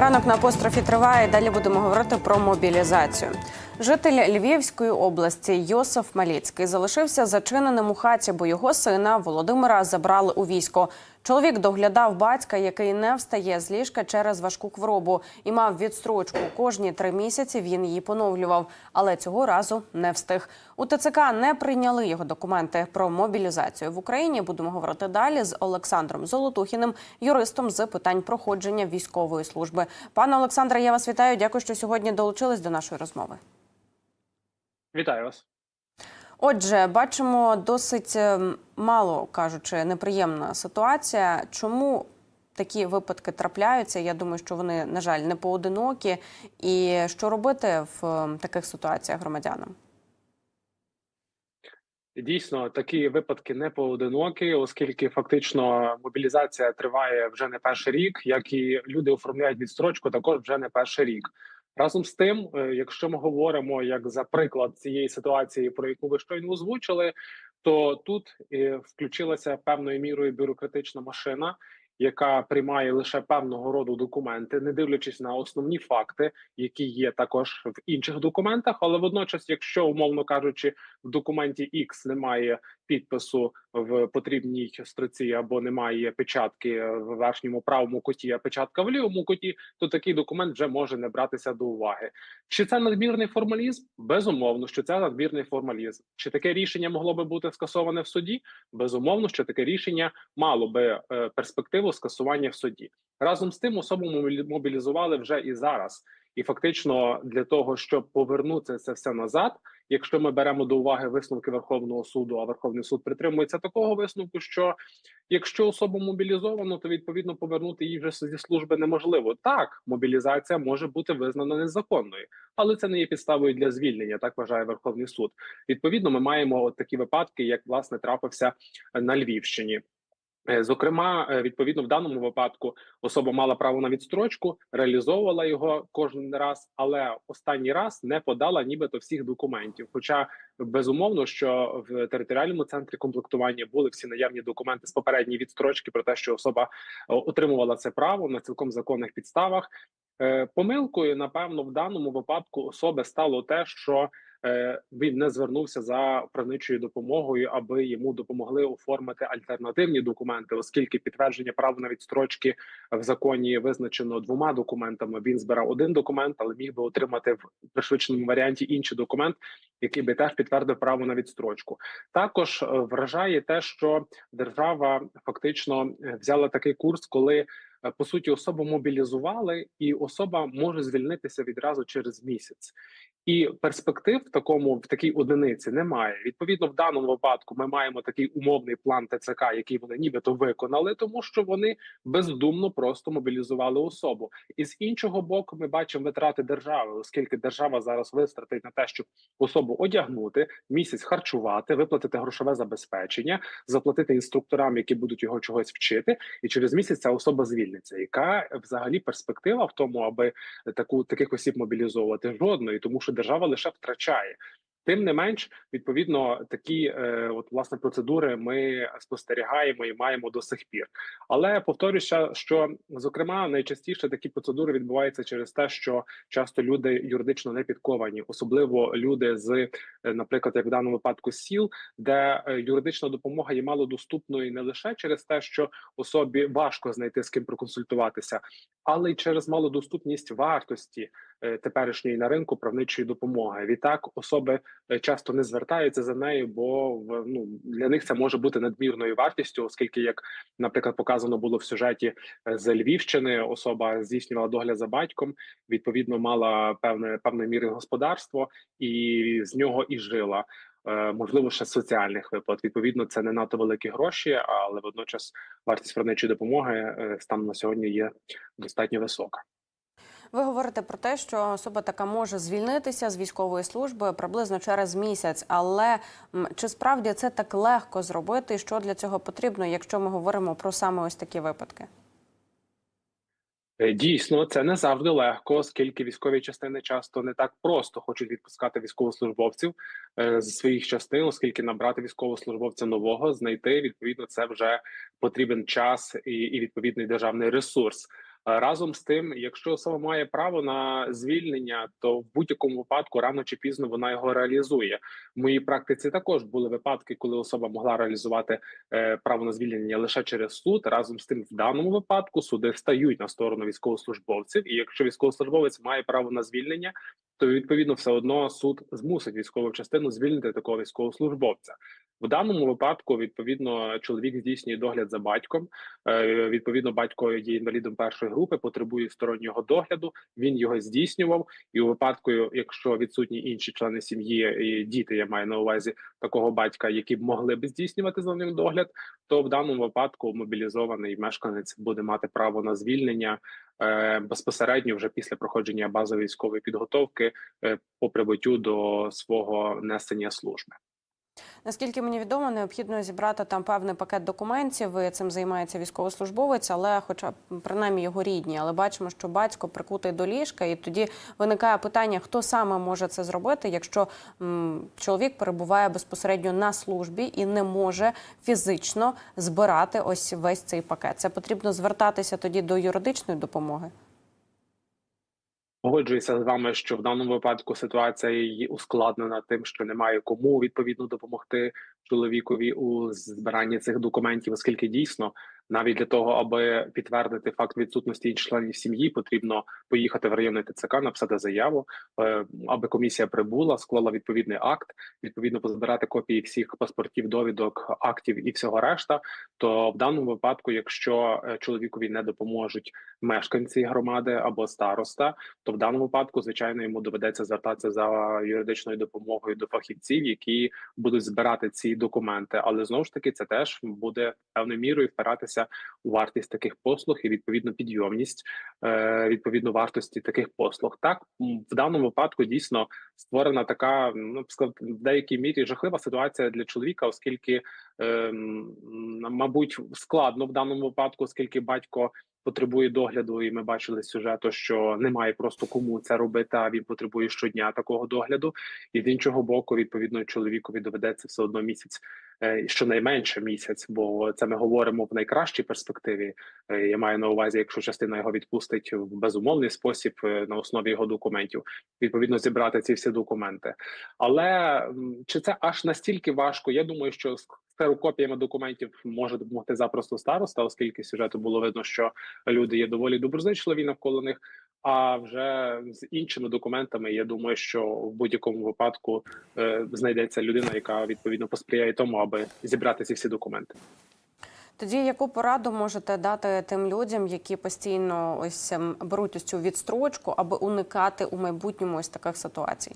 Ранок на апострофі триває. Далі будемо говорити про мобілізацію. Житель Львівської області Йосиф Маліцький залишився зачиненим у хаті, бо його сина Володимира забрали у військо. Чоловік доглядав батька, який не встає з ліжка через важку хворобу, і мав відстрочку. Кожні три місяці він її поновлював, але цього разу не встиг. У ТЦК не прийняли його документи про мобілізацію в Україні. Будемо говорити далі з Олександром Золотухіним, юристом з питань проходження військової служби. Пане Олександре, я вас вітаю. Дякую, що сьогодні долучились до нашої розмови. Вітаю вас. Отже, бачимо досить ем, мало кажучи, неприємна ситуація. Чому такі випадки трапляються? Я думаю, що вони, на жаль, не поодинокі. І що робити в ем, таких ситуаціях громадянам? Дійсно, такі випадки не поодинокі, оскільки фактично мобілізація триває вже не перший рік, як і люди оформляють відстрочку, також вже не перший рік. Разом з тим, е, якщо ми говоримо як за приклад цієї ситуації, про яку ви щойно озвучили, то тут е, включилася певною мірою бюрократична машина, яка приймає лише певного роду документи, не дивлячись на основні факти, які є також в інших документах. Але водночас, якщо умовно кажучи, в документі X немає підпису в потрібній строці або немає печатки в верхньому правому куті, а печатка в лівому куті, то такий документ вже може не братися до уваги. Чи це надмірний формалізм? Безумовно, що це надмірний формалізм. Чи таке рішення могло би бути скасоване в суді? Безумовно, що таке рішення мало би е, перспективу скасування в суді. Разом з тим особу мобілізували вже і зараз. І фактично для того, щоб повернути це все назад, якщо ми беремо до уваги висновки Верховного суду, а Верховний суд притримується такого висновку, що якщо особу мобілізовано, то відповідно повернути її вже зі служби неможливо. Так, мобілізація може бути визнана незаконною, але це не є підставою для звільнення. Так вважає Верховний суд. Відповідно, ми маємо от такі випадки, як власне трапився на Львівщині. Е, Зокрема, е, відповідно, в даному випадку особа мала право на відстрочку, реалізовувала його кожен раз, але останній раз не подала нібито всіх документів. Хоча безумовно, що в територіальному центрі комплектування були всі наявні документи з попередньої відстрочки про те, що особа отримувала це право на цілком законних підставах. Е, Помилкою, напевно, в даному випадку особи стало те, що він не звернувся за правничою допомогою, аби йому допомогли оформити альтернативні документи, оскільки підтвердження права на відстрочки в законі визначено двома документами. Він збирав один документ, але міг би отримати в пришвидшеному варіанті інший документ, який би теж підтвердив право на відстрочку. Також е, вражає те, що держава фактично е, взяла такий курс, коли е, по суті особу мобілізували, і особа може звільнитися відразу через місяць. І перспектив в такому в такій одиниці немає. Відповідно, в даному випадку ми маємо такий умовний план ТЦК, який вони нібито виконали, тому що вони бездумно просто мобілізували особу. І з іншого боку, ми бачимо витрати держави, оскільки держава зараз вистратить на те, щоб особу одягнути, місяць харчувати, виплатити грошове забезпечення, заплатити інструкторам, які будуть його чогось вчити, і через місяць ця особа звільниться. Яка взагалі перспектива в тому, аби таку таких осіб мобілізовувати? Жодної, тому що держава лише втрачає. Тим не менш, відповідно, такі е, от власне процедури ми спостерігаємо і маємо до сих пір. Але повторюся, що зокрема найчастіше такі процедури відбуваються через те, що часто люди юридично не підковані, особливо люди з, е, наприклад, як в даному випадку сіл, де е, юридична допомога є малодоступною не лише через те, що особі важко знайти з ким проконсультуватися, але й через малодоступність вартості е, теперішньої на ринку правничої допомоги. Відтак особи часто не звертаються за нею, бо ну для них це може бути надмірною вартістю, оскільки, як наприклад, показано було в сюжеті е, з Львівщини, особа здійснювала догляд за батьком, відповідно мала певне певної міри господарство і з нього і жила. Е, Можливо, ще соціальних виплат. Відповідно, це не надто великі гроші, але водночас вартість правничої допомоги е, станом на сьогодні є достатньо висока. Ви говорите про те, що особа така може звільнитися з військової служби приблизно через місяць. Але чи справді це так легко зробити? Що для цього потрібно, якщо ми говоримо про саме ось такі випадки? Е, Дійсно, це не завжди легко, оскільки військові частини часто не так просто хочуть відпускати військовослужбовців е, з своїх частин, оскільки набрати військовослужбовця нового, знайти відповідно це вже потрібен час і, і відповідний державний ресурс. Разом з тим, якщо особа має право на звільнення, то в будь-якому випадку рано чи пізно вона його реалізує. В моїй практиці також були випадки, коли особа могла реалізувати е, право на звільнення лише через суд. Разом з тим, в даному випадку суди встають на сторону військовослужбовців, і якщо військовослужбовець має право на звільнення, то відповідно все одно суд змусить військову частину звільнити такого військовослужбовця. В даному випадку відповідно чоловік здійснює догляд за батьком. Е, Відповідно, батько є інвалідом першої групи, потребує стороннього догляду. Він його здійснював, і у випадку, якщо відсутні інші члени сім'ї і діти, я маю на увазі такого батька, які б могли б здійснювати за ним догляд, то в даному випадку мобілізований мешканець буде мати право на звільнення безпосередньо вже після проходження базової військової підготовки е, по прибуттю до свого несення служби. Наскільки мені відомо, необхідно зібрати там певний пакет документів. Цим займається військовослужбовець, але, хоча принаймні його рідні, але бачимо, що батько прикутий до ліжка, і тоді виникає питання, хто саме може це зробити, якщо м, чоловік перебуває безпосередньо на службі і не може фізично збирати ось весь цей пакет. Це потрібно звертатися тоді до юридичної допомоги. Погоджуюся з вами, що в даному випадку ситуація її ускладнена тим, що немає кому відповідно допомогти чоловікові у збиранні цих документів, оскільки дійсно навіть для того, аби підтвердити факт відсутності членів сім'ї, потрібно поїхати в районний ТЦК, написати заяву, е, аби комісія прибула, склала відповідний акт, відповідно позбирати копії всіх паспортів, довідок, актів і всього решта. То в даному випадку, якщо е, чоловікові не допоможуть мешканці громади або староста, то в даному випадку, звичайно, йому доведеться звертатися за юридичною допомогою до фахівців, які будуть збирати ці документи. Але знову ж таки, це теж буде певною мірою впиратися у вартість таких послуг і відповідно підйомність е, відповідно вартості таких послуг. Так в даному випадку дійсно створена така, ну в деякій мірі жахлива ситуація для чоловіка, оскільки, ем, мабуть, складно в даному випадку, оскільки батько потребує догляду, і ми бачили з сюжету, що немає просто кому це робити. А він потребує щодня такого догляду. І з іншого боку, відповідно, чоловікові доведеться все одно місяць, е, щонайменше місяць, бо це ми говоримо в найкращій перспективі. Е, Я маю на увазі, якщо частина його відпустить в безумовний спосіб е, на основі його документів, відповідно зібрати ці всі документи. Але чи це аж настільки важко? Я думаю, що ксерокопіями документів може допомогти запросто староста, оскільки сюжету було видно, що люди є доволі доброзичливі навколо них. А вже з іншими документами, я думаю, що в будь-якому випадку е, знайдеться людина, яка відповідно посприяє тому, аби зібрати ці всі документи. Тоді яку пораду можете дати тим людям, які постійно ось ем, беруть ось цю відстрочку, аби уникати у майбутньому ось таких ситуацій?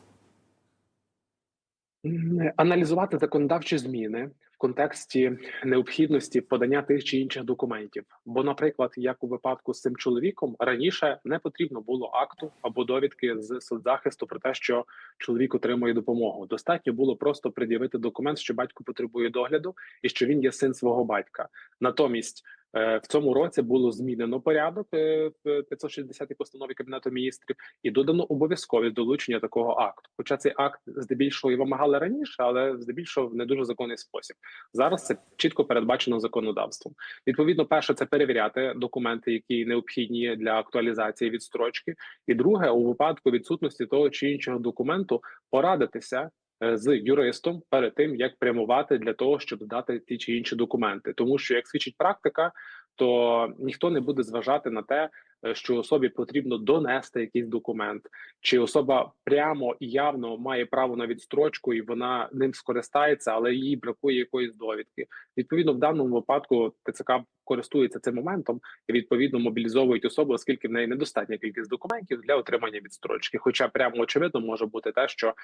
Аналізувати законодавчі зміни контексті необхідності подання тих чи інших документів. Бо, наприклад, як у випадку з цим чоловіком, раніше не потрібно було акту або довідки з соцзахисту про те, що чоловік отримує допомогу. Достатньо було просто пред'явити документ, що батько потребує догляду і що він є син свого батька. Натомість. Е, В цьому році було змінено порядок е, в 560 постанові кабінету міністрів і додано обов'язковість долучення такого акту. Хоча цей акт здебільшого і вимагали раніше, але здебільшого в не дуже законний спосіб. Зараз це чітко передбачено законодавством. Відповідно, перше це перевіряти документи, які необхідні для актуалізації відстрочки. І друге, у випадку відсутності того чи іншого документу, порадитися е, з юристом перед тим, як прямувати для того, щоб дати ті чи інші документи, тому що як свідчить практика, то ніхто не буде зважати на те, е, що особі потрібно донести якийсь документ, чи особа прямо і явно має право на відстрочку, і вона ним скористається, але їй бракує якоїсь довідки. Відповідно, в даному випадку ТЦК користується цим моментом і відповідно мобілізовують особу, оскільки в неї недостатня кількість документів для отримання відстрочки. Хоча прямо очевидно може бути те, що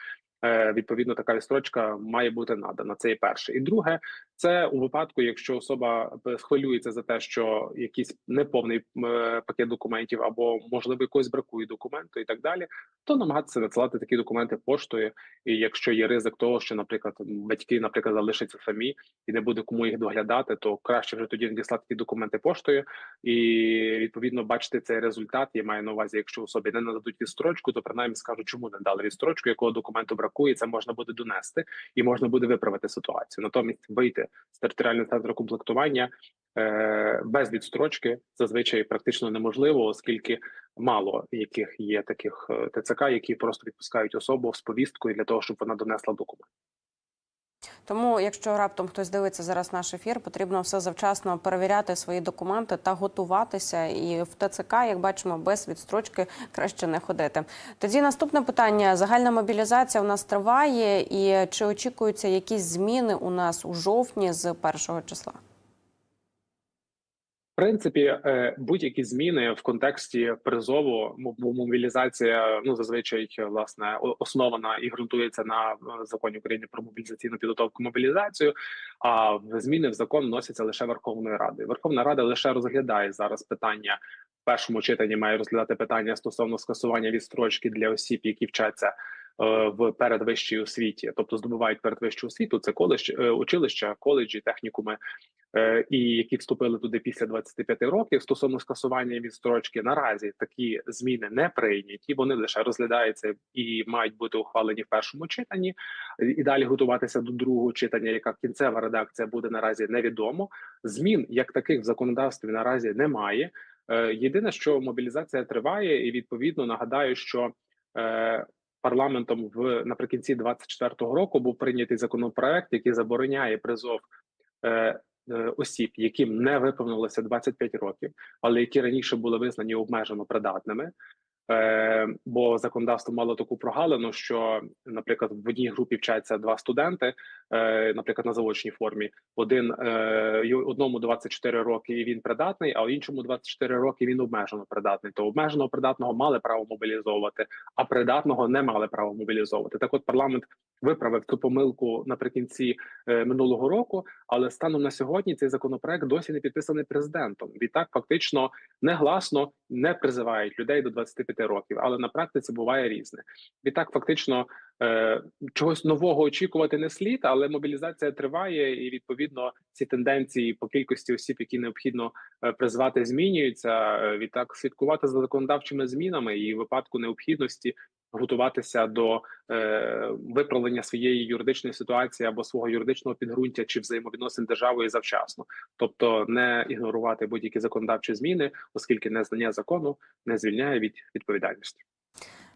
е, відповідно така відстрочка має бути надана. Це і перше. І друге, це у випадку, якщо особа е, хвилюється за те, що якийсь неповний е, пакет документів або можливо якось бракує документу і так далі, то намагатися надсилати такі документи поштою. І якщо є ризик того, що, наприклад, батьки, наприклад, залишаться самі і не буде кому їх доглядати, то краще вже тоді надіслати ті документи поштою і відповідно бачити цей результат. Я маю на увазі, якщо особі не нададуть відстрочку, то принаймні скажуть, чому не дали відстрочку, якого документу бракує. Це можна буде донести і можна буде виправити ситуацію. Натомість вийти з територіального центру комплектування без відстрочки зазвичай практично неможливо. неможливо, оскільки мало яких є таких е, ТЦК, які просто відпускають особу з повісткою для того, щоб вона донесла документ. Тому, якщо раптом хтось дивиться зараз наш ефір, потрібно все завчасно перевіряти свої документи та готуватися. І в ТЦК, як бачимо, без відстрочки краще не ходити. Тоді наступне питання: загальна мобілізація у нас триває, і чи очікуються якісь зміни у нас у жовтні з першого числа? Принципі, е, будь-які зміни в контексті призову, мобілізація ну зазвичай власне основана і ґрунтується на е, законі України про мобілізаційну підготовку мобілізацію. А зміни в закон вносяться лише Верховною Радою. Верховна Рада лише розглядає зараз питання в першому читанні. Має розглядати питання стосовно скасування відстрочки для осіб, які вчаться в передвищій освіті, тобто здобувають передвищу освіту. Це коледж, е, училища, коледжі, технікуми е, і які вступили туди після 25 років стосовно скасування відстрочки. Наразі такі зміни не прийняті. Вони лише розглядаються і мають бути ухвалені в першому читанні. І далі готуватися до другого читання. Яка кінцева редакція буде наразі невідомо. Змін як таких в законодавстві наразі немає. Е, Єдине, що мобілізація триває, і відповідно нагадаю, що е, парламентом в наприкінці 24-го року був прийнятий законопроект, який забороняє призов е, е, осіб, яким не виповнилося 25 років, але які раніше були визнані обмежено придатними. Е, бо законодавство мало таку прогалину, що, наприклад, в одній групі вчаться два студенти, е, наприклад, на заочній формі. Один е, одному 24 роки і він придатний, а іншому 24 роки він обмежено придатний. То обмеженого придатного мали право мобілізовувати, а придатного не мали право мобілізовувати. Так, от парламент виправив цю помилку наприкінці е, минулого року, але станом на сьогодні цей законопроект досі не підписаний президентом. Відтак, фактично, негласно не призивають людей до 25 років, але на практиці буває різне. Відтак, фактично, чогось нового очікувати не слід, але мобілізація триває, і відповідно ці тенденції по кількості осіб, які необхідно е, призвати, змінюються. Е, Відтак, слідкувати за законодавчими змінами і в випадку необхідності готуватися до е, виправлення своєї юридичної ситуації або свого юридичного підґрунтя чи взаємовідносин державою завчасно, тобто не ігнорувати будь-які законодавчі зміни, оскільки незнання закону не звільняє від відповідальності.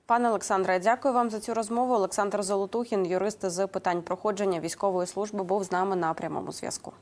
Пане Олександре, дякую вам за цю розмову. Олександр Золотухін, юрист з питань проходження військової служби, був з нами на прямому зв'язку.